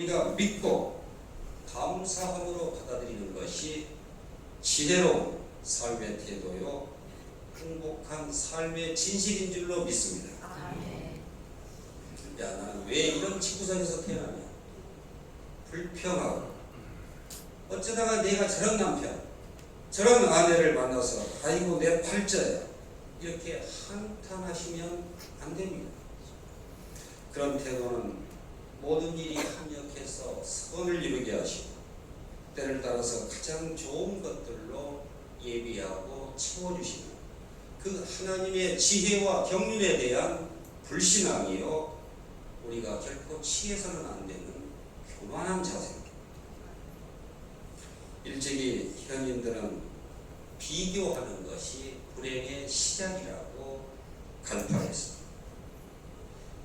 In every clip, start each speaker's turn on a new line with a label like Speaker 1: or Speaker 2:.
Speaker 1: 우리가 믿고 감사함으로 받아들이는 것이 지혜로운 삶의 태도요 행복한 삶의 진실인 줄로 믿습니다.
Speaker 2: 아멘.
Speaker 1: 야 나는 왜 이런 집구석에서 태어나냐 불평하고 어쩌다가 내가 저런 남편 저런 아내를 만나서 아이고 내 팔자야 이렇게 한탄하시면 안 됩니다 그런 태도는 모든 일이 합력해서 선을 이루게 하시고 때를 따라서 가장 좋은 것들로 예비하고 채워주시는 그 하나님의 지혜와 경륜에 대한 불신앙이요 우리가 결코 취해서는 안 되는 교만한 자세입니다. 일찍이 현인들은 비교하는 것이 불행의 시작이라고 간파했습니다.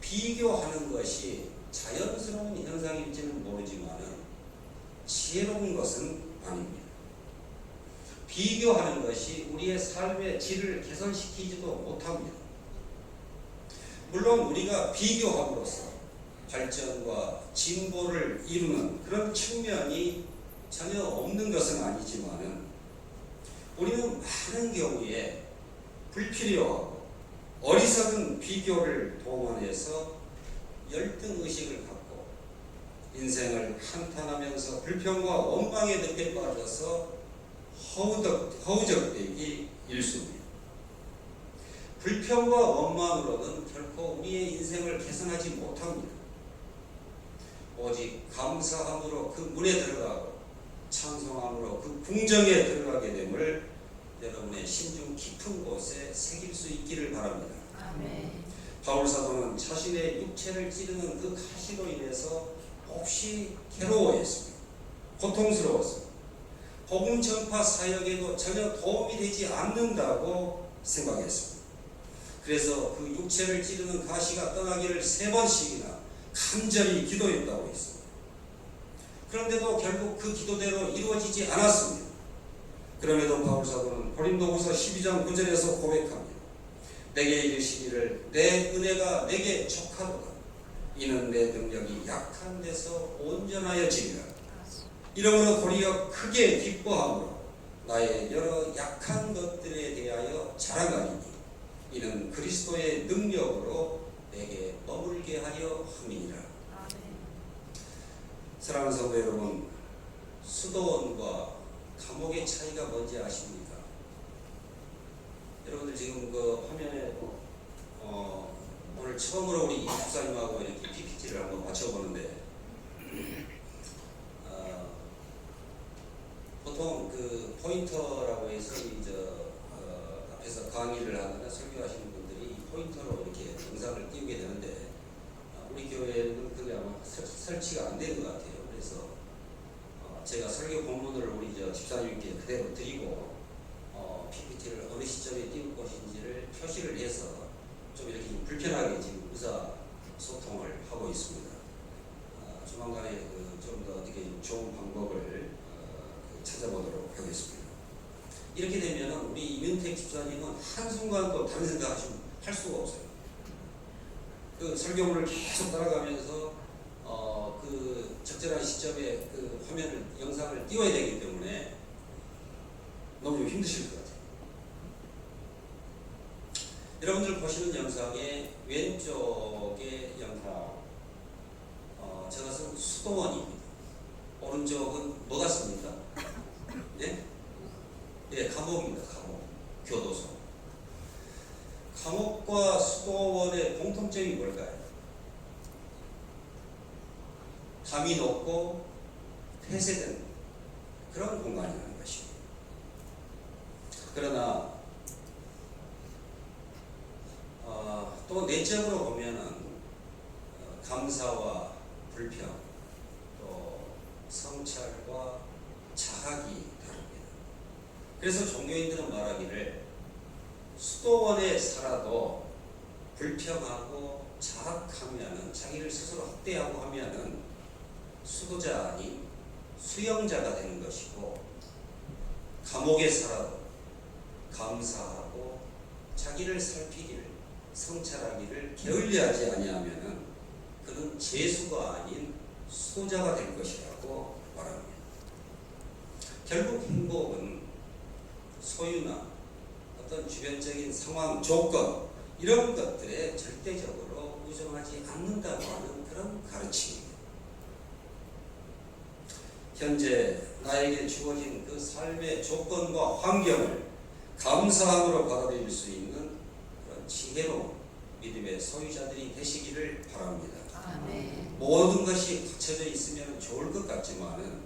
Speaker 1: 비교하는 것이 자연스러운 현상일지는 모르지만은 지혜로운 것은 아닙니다. 비교하는 것이 우리의 삶의 질을 개선시키지도 못합니다. 물론 우리가 비교함으로써 발전과 진보를 이루는 그런 측면이 전혀 없는 것은 아니지만은 우리는 많은 경우에 불필요하고 어리석은 비교를 동원해서 열등 의식을 갖고 인생을 한탄하면서 불평과 원망의 늪에 빠져서 허우적, 허우적대기 일수입니다. 불평과 원망으로는 결코 우리의 인생을 개선하지 못합니다. 오직 감사함으로 그 문에 들어가고 찬송함으로 그 궁정에 들어가게 됨을 여러분의 심중 깊은 곳에 새길 수 있기를 바랍니다.
Speaker 2: 아멘.
Speaker 1: 바울 사도는 자신의 육체를 찌르는 그 가시로 인해서 몹시 괴로워했습니다. 고통스러웠습니다. 복음 전파 사역에도 전혀 도움이 되지 않는다고 생각했습니다. 그래서 그 육체를 찌르는 가시가 떠나기를 세 번씩이나 간절히 기도했다고 했습니다. 그런데도 결국 그 기도대로 이루어지지 않았습니다. 그럼에도 바울 사도는 고린도후서 12장 9절에서 고백합니다. 내게 이르시기를 내 은혜가 내게 족하도다. 이는 내 능력이 약한 데서 온전하여 지리라. 이러므로 도리어 크게 기뻐함으로 나의 여러 약한 것들에 대하여 자랑하리니 이는 그리스도의 능력으로 내게 머물게 하려 함이니라. 사랑하는 성도 여러분, 수도원과 감옥의 차이가 뭔지 아십니까? 여러분들 지금 그 화면에 어, 오늘 처음으로 우리 이 집사님하고 이렇게 PPT를 한번 맞춰보는데 어, 보통 그 포인터라고 해서 이제 어, 앞에서 강의를 하거나 설교하시는 분들이 이 포인터로 이렇게 영상을 띄우게 되는데 어, 우리 교회는 그게 아마 설- 설치가 안 된 것 같아요. 그래서 어, 제가 설교 본문을 우리 저 집사님께 그대로 드리고 어, PPT를 어느 시점에 띄울 것인지를 표시를 해서 좀 이렇게 좀 불편하게 지금 의사 소통을 하고 있습니다. 어, 조만간에 그 좀더 어떻게 좋은 방법을 어, 그 찾아보도록 하겠습니다. 이렇게 되면 우리 이윤택 집사님은 한순간도 다른 생각 하시면 할 수가 없어요. 그 설교문을 계속 따라가면서 어, 그 적절한 시점에 그 화면을 영상을 띄워야 되기 때문에 너무 좀 힘드실 것 같아요. 여러분들 보시는 영상의 왼쪽의 영상 어, 저것은 수도원입니다. 오른쪽은 뭐 같습니까? 네? 예, 감옥입니다. 감옥. 교도소. 감옥과 수도원의 공통점이 뭘까요? 담이 높고 폐쇄된 그런 공간이라는 것입니다. 그러나 어, 또 내적으로 보면은 어, 감사와 불평 또 성찰과 자학이 다릅니다. 그래서 종교인들은 말하기를 수도원에 살아도 불평하고 자학하면은 자기를 스스로 학대하고 하면은 수도자 아닌 수영자가 되는 것이고 감옥에 살아도 감사하고 자기를 살피기를 성찰하기를 게을리하지 아니하면은 그는 재수가 아닌 소자가 될 것이라고 말합니다. 결국 행복은 소유나 어떤 주변적인 상황, 조건 이런 것들에 절대적으로 우정하지 않는다고 하는 그런 가르침입니다. 현재 나에게 주어진 그 삶의 조건과 환경을 감사함으로 받아들일 수 있는 지혜로운 믿음의 소유자들이 되시기를 바랍니다.
Speaker 2: 아멘.
Speaker 1: 모든 것이 갖춰져 있으면 좋을 것 같지만은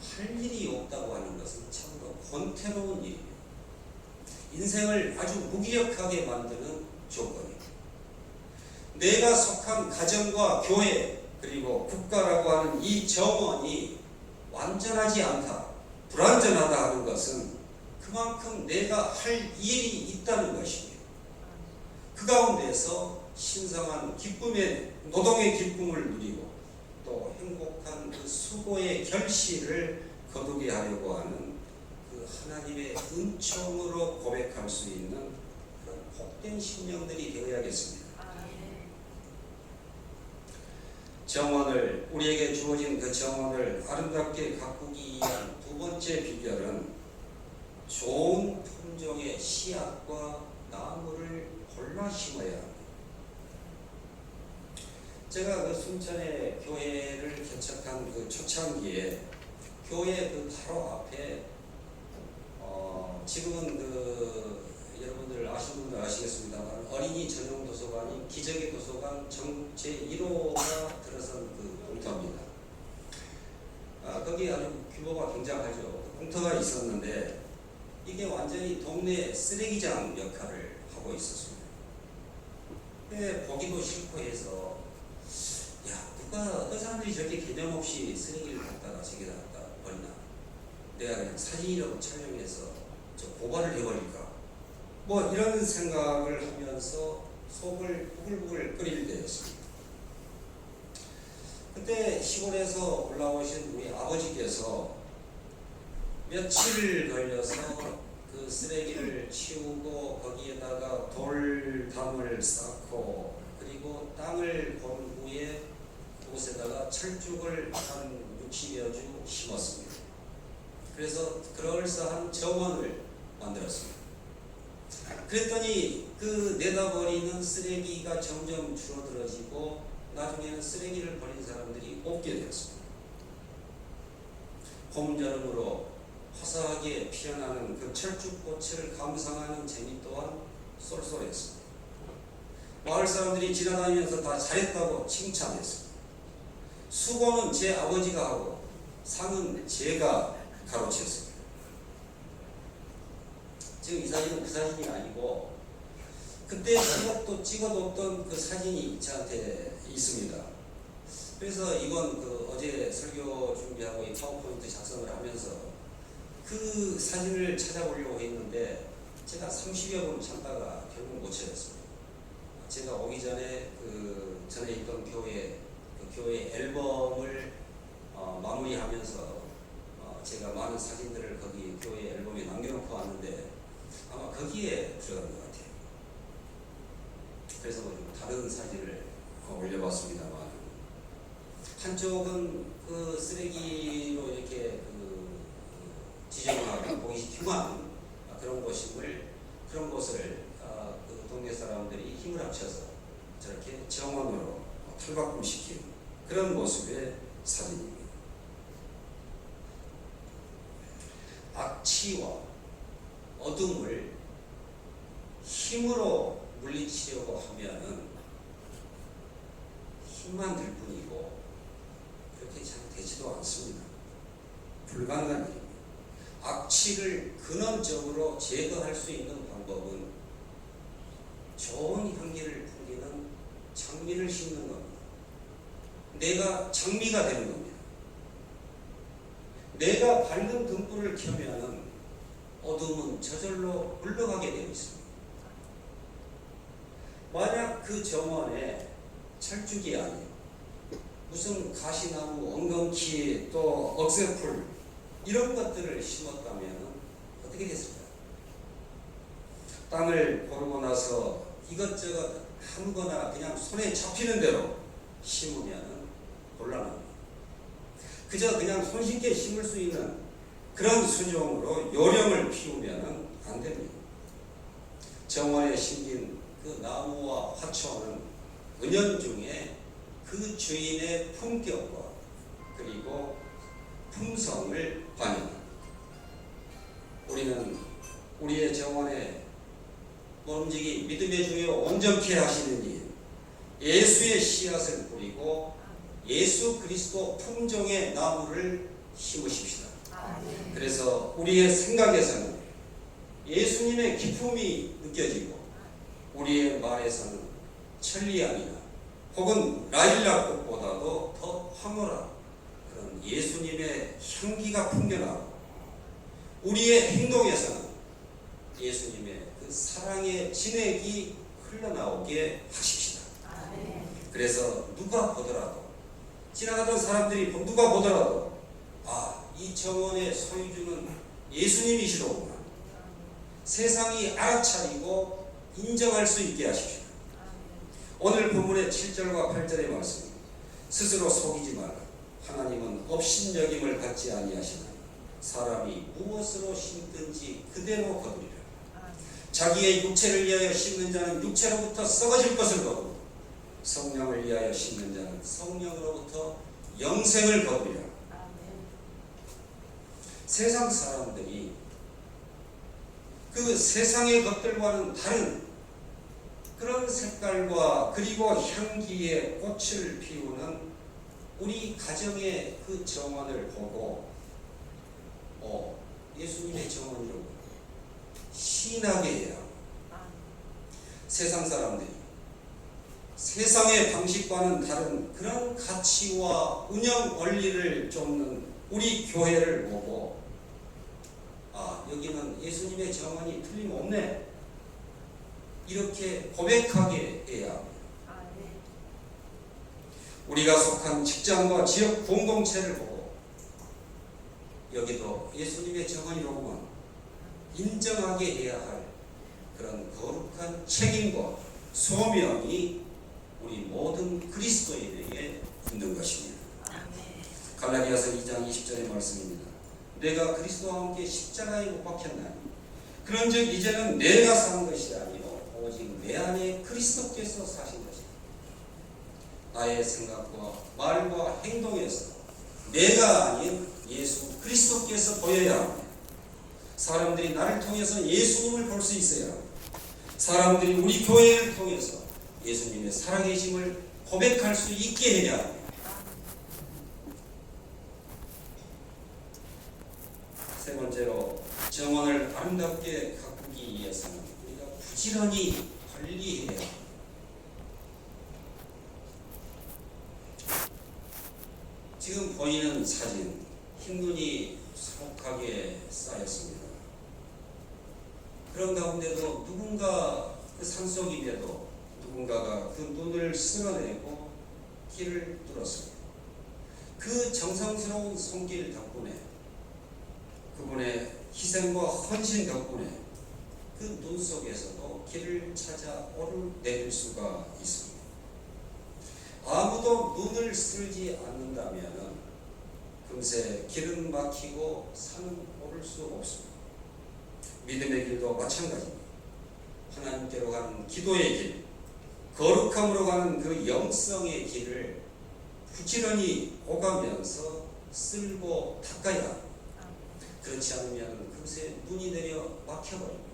Speaker 1: 할 일이 없다고 하는 것은 참으로 권태로운 일입니다. 인생을 아주 무기력하게 만드는 조건입니다. 내가 속한 가정과 교회 그리고 국가라고 하는 이 정원이 완전하지 않다, 불완전하다 하는 것은 그만큼 내가 할 일이 있다는 것입니다. 그 가운데서 신성한 기쁨의 노동의 기쁨을 누리고 또 행복한 그 수고의 결실을 거두게 하려고 하는 그 하나님의 은총으로 고백할 수 있는 그런 복된 심령들이 되어야겠습니다.
Speaker 2: 아멘.
Speaker 1: 정원을 우리에게 주어진 그 정원을 아름답게 가꾸기 위한 두 번째 비결은 좋은 품종의 씨앗과 나무를 심어야 합니다. 제가 그 순천에 교회를 개척한 그 초창기에 교회 그 바로 앞에 어 지금은 그 여러분들 아시는 분들 아시겠습니다만 어린이 전용 도서관이 기적의 도서관 정제 1호가 들어선 그 공터입니다. 아, 거기 아주 규모가 굉장하죠. 공터가 있었는데 이게 완전히 동네 쓰레기장 역할을 하고 있었습니다. 근데 보기도 싫고 해서. 야 누가 어떤 사람들이 저렇게 개념 없이 쓰레기를 갖다가 저기다 갖다 버리나? 내가 그냥 사진이라도 촬영해서 저 고발을 해버릴까? 뭐 이런 생각을 하면서 속을 부글부글 끓일 때였습니다. 그때 시골에서 올라오신 우리 아버지께서 며칠 걸려서 그 쓰레기를 치우고 거기에다가 돌담을 쌓고 그리고 땅을 본 후에 그곳에다가 철쭉을 한 60여 주 심었습니다. 그래서 그럴싸한 정원을 만들었습니다. 그랬더니 그 내다버리는 쓰레기가 점점 줄어들어지고 나중에는 쓰레기를 버린 사람들이 없게 되었습니다. 봄, 여름으로 화사하게 피어나는 그 철쭉꽃을 감상하는 재미 또한 쏠쏠했습니다. 마을 사람들이 지나다니면서 다 잘했다고 칭찬했습니다. 수고는 제 아버지가 하고 상은 제가 가로챘습니다. 지금 이 사진은 그 사진이 아니고 그때 찍어도 찍어뒀던 그 사진이 저한테 있습니다. 그래서 이번 그 어제 설교 준비하고 이 파워포인트 작성을 하면서 그 사진을 찾아보려고 했는데 제가 30여 분 찾다가 결국 못 찾았습니다. 제가 오기 전에 그 전에 있던 교회 그 교회 앨범을 어, 마무리하면서 어, 제가 많은 사진들을 거기 교회 앨범에 남겨놓고 왔는데 아마 거기에 들어간 것 같아요. 그래서 좀 다른 사진을 어, 올려봤습니다만 한쪽은 그 쓰레기로 이렇게 그 보기 흉한 그런 곳임을 그런 곳을 아, 그 동네 사람들이 힘을 합쳐서 저렇게 정원으로 탈바꿈시킨 그런 모습의 사진입니다. 악취와 어둠을 힘으로 물리치려고 하면은 힘만 들 뿐이고 그렇게 잘 되지도 않습니다. 불가능한 일입니다. 악취를 근원적으로 제거할 수 있는 방법은 좋은 향기를 풍기는 장미를 심는 겁니다. 내가 장미가 되는 겁니다. 내가 밝은 등불을 켜면은 어둠은 저절로 물러가게 되어 있습니다. 만약 그 정원에 철쭉이 아니에요. 무슨 가시나무, 엉겅퀴, 또 억새풀 이런 것들을 심었다면 어떻게 됐을까요? 땅을 고르고 나서 이것저것 아무거나 그냥 손에 잡히는 대로 심으면 곤란합니다. 그저 그냥 손쉽게 심을 수 있는 그런 수종으로 요령을 피우면 안 됩니다. 정원에 심긴 그 나무와 화초는 은연중에 그 주인의 품격과 그리고 품성을 반영합니다. 우리는 우리의 정원에 움직이 믿음의 주여 온전케 하시는 일, 예수의 씨앗을 뿌리고 예수 그리스도 품종의 나무를 심으십시다. 그래서 우리의 생각에서는 예수님의 기품이 느껴지고 우리의 말에서는 천리안이나 혹은 라일락꽃보다도 더 황홀한 그런 예수님의 향기가 풍겨나고 우리의 행동에서는 예수님의 그 사랑의 진액이 흘러나오게 하십시다. 그래서 누가 보더라도 지나가던 사람들이 누가 보더라도 아, 이 정원의 소유주는 예수님이시로구나. 세상이 알아차리고 인정할 수 있게 하십시오. 오늘 본문의 7절과 8절의 말씀 스스로 속이지 말라. 하나님은 업신여김을 받지 아니하시나 사람이 무엇으로 심든지 그대로 거두리라. 자기의 육체를 위하여 심는 자는 육체로부터 썩어질 것을 거두고 성령을 위하여 심는 자는 성령으로부터 영생을 거두리라. 세상 사람들이 그 세상의 것들과는 다른 그런 색깔과 그리고 향기의 꽃을 피우는 우리 가정의 그 정원을 보고 어, 예수님의 정원이라고 신하게 해야. 세상 사람들이 세상의 방식과는 다른 그런 가치와 운영 원리를 쫓는 우리 교회를 보고 아 여기는 예수님의 정원이 틀림없네 이렇게 고백하게 해야 합니다. 우리가 속한 직장과 지역 공동체를 보고 여기도 예수님의 정원이로구만 인정하게 해야 할 그런 거룩한 책임과 소명이 우리 모든 그리스도인에게 있는 것입니다. 갈라디아서 2장 20절의 말씀입니다. 내가 그리스도와 함께 십자가에 못 박혔나니 그런즉 이제는 내가 사는 것이 아니요 오직 내 안에 그리스도께서 사신 것이다. 나의 생각과 말과 행동에서 내가 아닌 예수 그리스도께서 보여야 합니다. 사람들이 나를 통해서 예수님을 볼 수 있어야. 사람들이 우리 교회를 통해서 예수님의 살아계심을 고백할 수 있게 해야. 세 번째로 정원을 아름답게 가꾸기 위해서는 우리가 부지런히 관리해야. 지금 보이는 사진 흰눈이 수북하게 쌓였습니다. 그런 가운데도 누군가 그 산속임에도 누군가가 그 눈을 쓸어내고 길을 뚫었습니다. 그 정성스러운 손길 덕분에 그분의 희생과 헌신 덕분에 그 눈 속에서도 길을 찾아 오르내릴 수가 있습니다. 아무도 눈을 쓸지 않는다면 금세 길은 막히고 산은 오를 수 없습니다. 믿음의 길도 마찬가지입니다. 하나님께로 가는 기도의 길, 거룩함으로 가는 그 영성의 길을 부지런히 오가면서 쓸고 닦아야. 그렇지 않으면 금세 눈이 내려 막혀버립니다.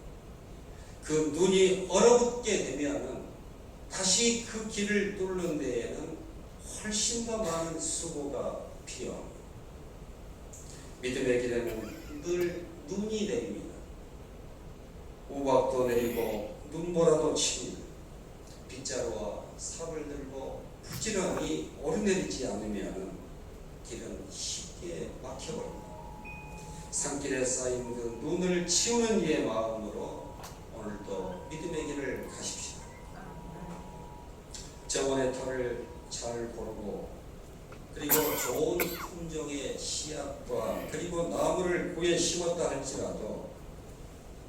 Speaker 1: 그 눈이 얼어붙게 되면은 다시 그 길을 뚫는 데에는 훨씬 더 많은 수고가 필요합니다. 믿음의 길에는 늘 눈이 내립니다. 우박도 내리고 눈보라도 칩니다. 빗자루와 삽을 들고 부지런히 오르내리지 않으면 길은 쉽게 막혀버립니다. 산길에 쌓인 그 눈을 치우는 이의 마음으로 오늘도 믿음의 길을 가십시다. 정원의 털을 잘 고르고 그리고 좋은 품종의 씨앗과 그리고 나무를 구해 심었다 할지라도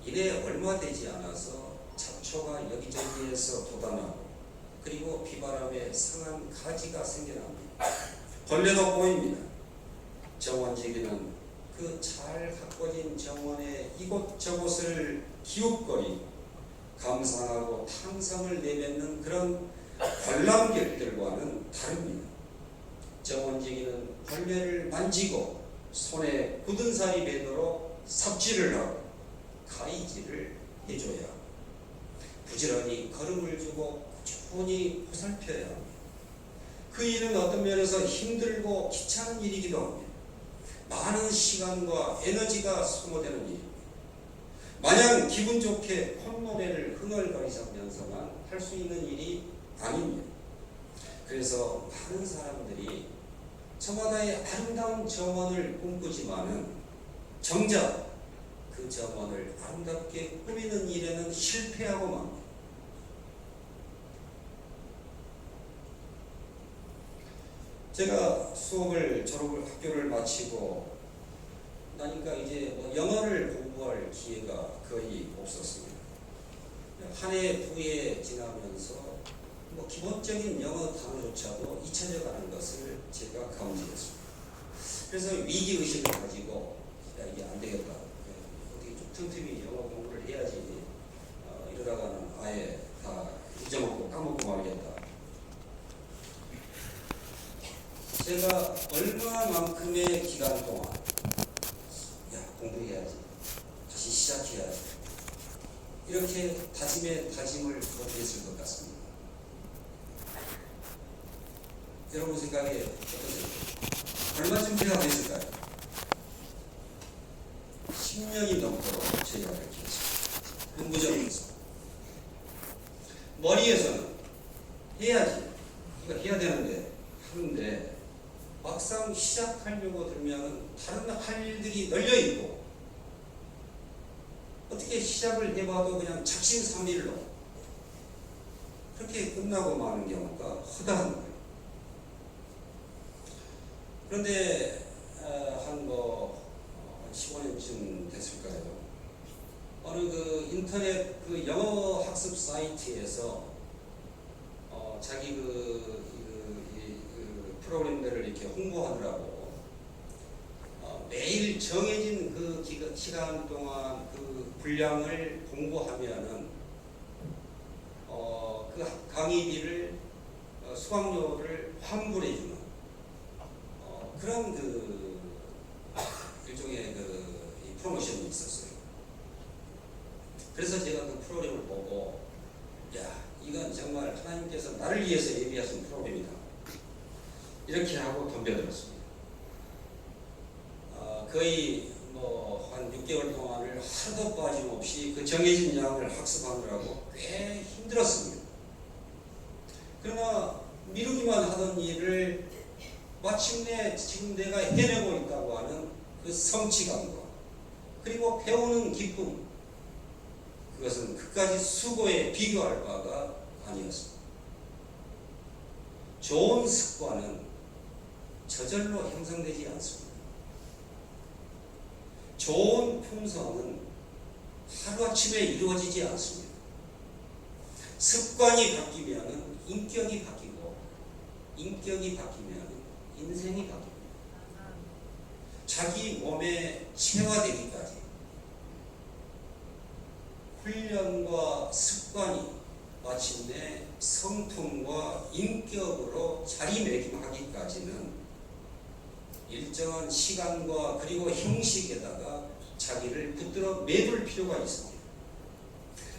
Speaker 1: 이래 얼마 되지 않아서 잡초가 여기저기에서 돋아나고 그리고 비바람에 상한 가지가 생겨납니다. 벌레도 보입니다. 정원지기는 그 잘 가꿔진 정원의 이곳저곳을 기웃거리고 감상하고 탕성을 내뱉는 그런 관람객들과는 다릅니다. 정원지기는 벌레를 만지고 손에 굳은 살이 배도록 삽질을 하고 가위질을 해줘야. 부지런히 걸음을 주고 꾸준히 보살펴야 합니다. 그 일은 어떤 면에서 힘들고 귀찮은 일이기도 합니다. 많은 시간과 에너지가 소모되는 일입니다. 마냥 기분 좋게 콧노래를 흥얼거리면서만 할 수 있는 일이 아닙니다. 그래서 많은 사람들이 저마다의 아름다운 정원을 꿈꾸지만은 정작 그 정원을 아름답게 꾸미는 일에는 실패하고 맙니다. 제가 수업을 졸업을 학교를 마치고 나니까 이제 뭐 영어를 공부할 기회가 거의 없었습니다. 한 해, 두 해 지나면서 뭐 기본적인 영어 단어조차도 잊혀져 가는 것을 제가 감지했습니다. 그래서 위기 의식을 가지고 야 이게 안 되겠다. 틈틈이 영어 공부를 해야지. 어, 이러다가는 아예 다 잊어먹고 까먹고 말겠다. 제가 얼마만큼의 기간 동안 야 공부해야지 다시 시작해야지 이렇게 다짐에 다짐을 못했을 것 같습니다. 여러분 생각에 어떠세요? 얼마쯤 제가 됐을까요? 10년이 넘도록 제가 했습니다. 문부정에서 머리에서는 해야지 이거 해야 되는데 하는데 막상 시작하려고 들면 다른 할 일들이 널려 있고 어떻게 시작을 해봐도 그냥 작심삼일로 그렇게 끝나고 마는 경우가 허다한 거예요. 그런데 어, 한뭐 15년쯤 됐을까요? 어느 그 인터넷 그 영어 학습 사이트에서 어, 자기 그, 그, 이, 그 프로그램들을 이렇게 홍보하느라고 어, 매일 정해진 그 기간, 시간 동안 그 분량을 공부하면은 어, 그 강의비를 어, 수강료를 환불해주는 어, 그런 그 일종의 그이 프로모션이 있었어요. 그래서 제가 그 프로그램을 보고 야 이건 정말 하나님께서 나를 위해서 예비하신 프로그램이다. 이렇게 하고 덤벼들었습니다. 어, 거의 뭐 한 6개월 동안을 하루도 빠짐없이 그 정해진 양을 학습하느라고 꽤 힘들었습니다. 그러나 미루기만 하던 일을 마침내 지금 내가 해내고 있다고 하는 그 성취감과 그리고 배우는 기쁨 그것은 그까지 수고에 비교할 바가 아니었습니다. 좋은 습관은 저절로 형성되지 않습니다. 좋은 품성은 하루아침에 이루어지지 않습니다. 습관이 바뀌면 인격이 바뀌고 인격이 바뀌면 인생이 바뀝니다. 자기 몸에 체화되기까지 훈련과 습관이 마침내 성품과 인격으로 자리매김하기까지는 일정한 시간과 그리고 형식에다가 자기를 붙들어 매둘 필요가 있습니다.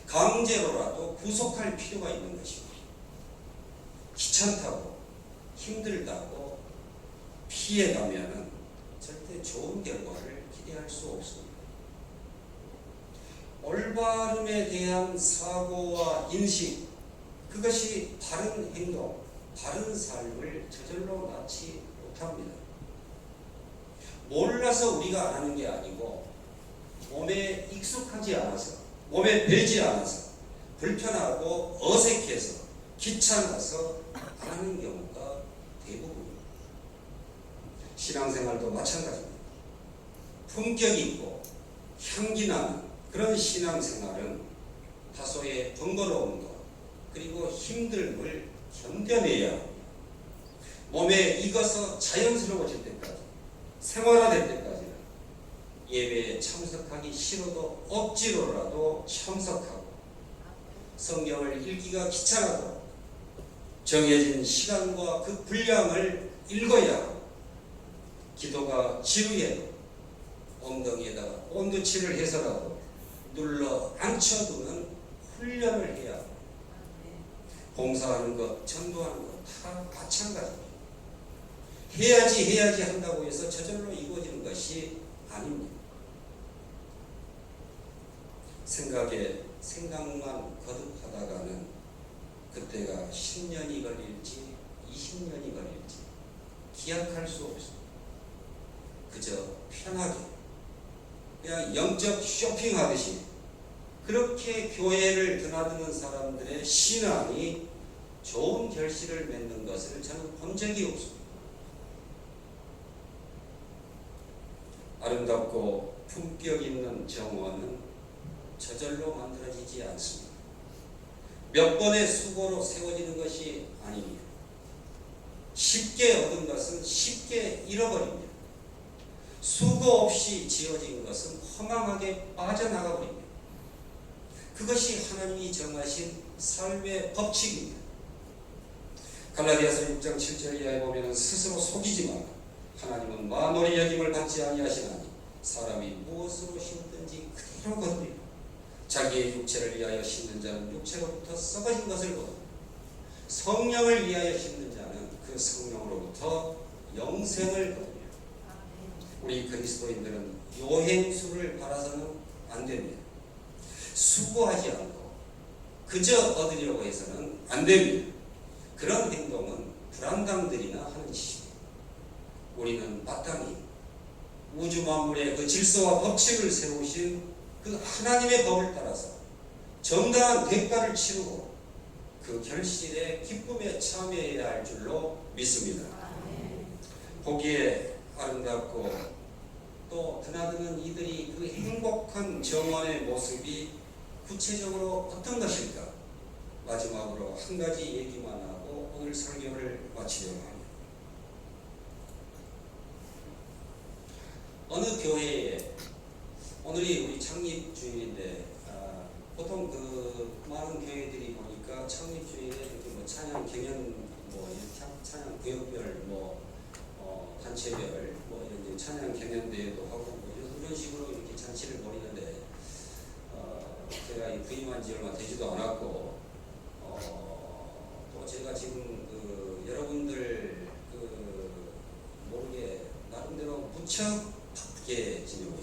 Speaker 1: 강제로라도 구속할 필요가 있는 것입니다. 귀찮다고 힘들다고 피해가면은 절대 좋은 결과를 기대할 수 없습니다. 올바름에 대한 사고와 인식, 그것이 바른 행동, 바른 삶을 저절로 낳지 못합니다. 몰라서 우리가 안 하는 게 아니고, 몸에 익숙하지 않아서, 몸에 배지 않아서, 불편하고 어색해서, 귀찮아서 안 하는 경우가 대부분입니다. 신앙생활도 마찬가지입니다. 품격 있고, 향기 나는 그런 신앙생활은 다소의 번거로움과 그리고 힘듦을 견뎌내야 합니다. 몸에 익어서 자연스러워질 때까지 생활화될 때까지는 예배에 참석하기 싫어도 억지로라도 참석하고 성경을 읽기가 귀찮아도 정해진 시간과 그 분량을 읽어야 하고 기도가 지루해도 엉덩이에다가 온도치를 해서라도 눌러 앉혀두는 훈련을 해야 합니다. 봉사하는 것, 전도하는 것 다 마찬가지입니다. 해야지 해야지 한다고 해서 저절로 이루어지는 것이 아닙니다. 생각에 생각만 거듭하다가는 그때가 10년이 걸릴지 20년이 걸릴지 기약할 수 없습니다. 그저 편하게 그냥 영적 쇼핑하듯이 그렇게 교회를 드나드는 사람들의 신앙이 좋은 결실을 맺는 것을 저는 본 적이 없습니다. 아름답고 품격 있는 정원은 저절로 만들어지지 않습니다. 몇 번의 수고로 세워지는 것이 아닙니다. 쉽게 얻은 것은 쉽게 잃어버립니다. 수고 없이 지어진 것은 허망하게 빠져나가 버립니다. 그것이 하나님이 정하신 삶의 법칙입니다. 갈라디아서 6장 7절 이하에 보면 스스로 속이지 말라. 하나님은 만월의 여김을 받지 아니하시나니 사람이 무엇으로 심든지 그대로 거두리라. 자기의 육체를 위하여 심는 자는 육체로부터 썩어진 것을 거두고 성령을 위하여 심는 자는 그 성령으로부터 영생을 거두리라. 우리 그리스도인들은 요행수를 바라서는 안 됩니다. 수고하지 않고 그저 얻으려고 해서는 안 됩니다. 그런 행동은 불안당들이나 하는 짓입니다. 우리는 마땅히 우주 만물의 그 질서와 법칙을 세우신 그 하나님의 법을 따라서 정당한 대가를 치르고 그 결실의 기쁨에 참여해야 할 줄로 믿습니다. 보기에 아름답고 또 드나드는 이들이 그 행복한 정원의 모습이 구체적으로 어떤 것일까? 마지막으로 한 가지 얘기만 하고 오늘 설교를 마치려고 합니다. 어느 교회에 오늘이 우리 창립주일인데 아, 보통 그 많은 교회들이 보니까 창립주일에 이렇게 뭐 찬양 경연 뭐 찬양 구역별 뭐 어, 단체별 뭐 이런 찬양 경연대회도 하고 뭐 이런, 이런 식으로 이렇게 잔치를 벌이는데 어, 제가 이 부임한 지 얼마 되지도 않았고 어, 또 제가 지금 그 여러분들 그 모르게 나름대로 무척 바쁘게 지내고 있습니다.